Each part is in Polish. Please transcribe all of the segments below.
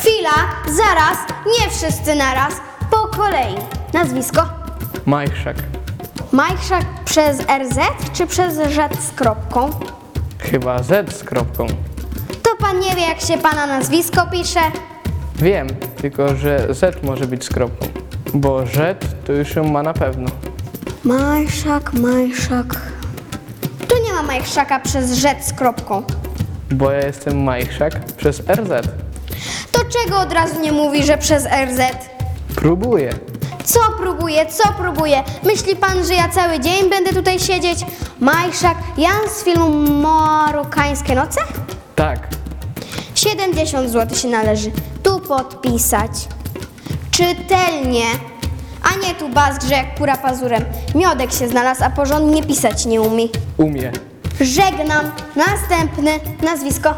Chwila, zaraz, nie wszyscy naraz. Po kolei. Nazwisko? Majchrzak. Majchrzak przez RZ czy przez Z z kropką? Chyba Z z kropką. To pan nie wie, jak się pana nazwisko pisze? Wiem, tylko że Z może być z kropką. Bo Z to już ją ma na pewno. Majszak, Majszak. Tu nie ma Majchrzaka przez Z z kropką. Bo ja jestem Majchrzak przez RZ. To czego od razu nie mówi, że przez RZ? Próbuję. Co próbuje, co próbuje? Myśli pan, że ja cały dzień będę tutaj siedzieć? Majszak, Jan z filmu Marokańskie noce? Tak. 70 zł się należy. Tu podpisać. Czytelnie. A nie tu bazg, że jak kura pazurem. Miodek się znalazł, a porządnie pisać nie umie. Umie. Żegnam. Następny. Nazwisko.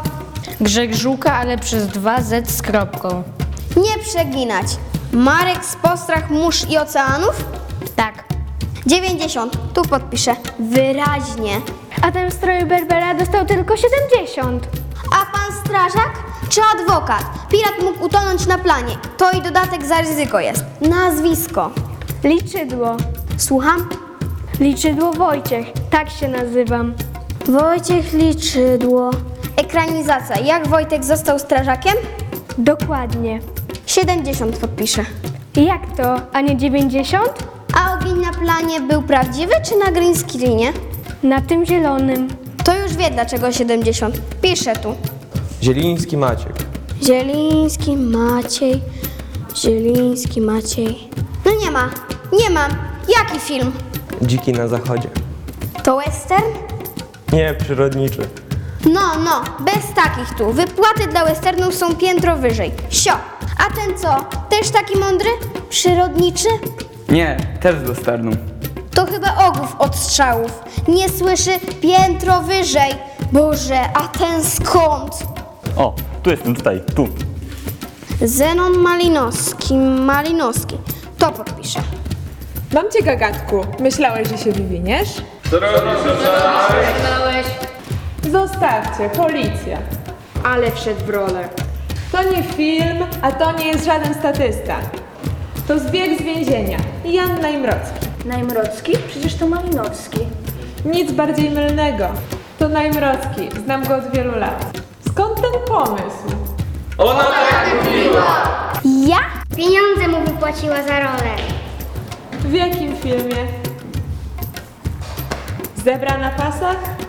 Grzeg Żółka, ale przez dwa Z z kropką. Nie przeginać. Marek z postrach mórz i oceanów? Tak. 90. Tu podpiszę. Wyraźnie. A ten w stroju Berbera dostał tylko 70. A pan strażak czy adwokat? Pirat mógł utonąć na planie. To i dodatek za ryzyko jest. Nazwisko. Liczydło. Słucham? Liczydło Wojciech, tak się nazywam. Wojciech Liczydło. Ekranizacja. Jak Wojtek został strażakiem? Dokładnie. 70 podpiszę. Jak to, a nie 90? A ogień na planie był prawdziwy czy na green screenie? Na tym zielonym. To już wie dlaczego 70. Piszę tu. Zieliński Maciek. Zieliński Maciej. Zieliński Maciej. No nie ma. Nie mam. Jaki film? Dziki na zachodzie. To western? Nie, przyrodniczy. No, no, bez takich tu. Wypłaty dla westernów są piętro wyżej. Sio. A ten co? Też taki mądry? Przyrodniczy? Nie, też z westernu. To chyba ogów od strzałów. Nie słyszy piętro wyżej. Boże, a ten skąd? O, tu jestem, tutaj, tu. Zenon Malinowski, Malinowski. To podpiszę. Mam cię, gagatku. Myślałeś, że się wywiniesz? Zostawcie, policja. Ale wszedł w rolę. To nie film, a to nie jest żaden statysta. To zbieg z więzienia. Jan Najmrocki. Najmrocki? Przecież to Malinowski. Nic bardziej mylnego. To Najmrocki. Znam go od wielu lat. Skąd ten pomysł? Ja? Pieniądze mu wypłaciła za rolę. W jakim filmie? Zebra na pasach?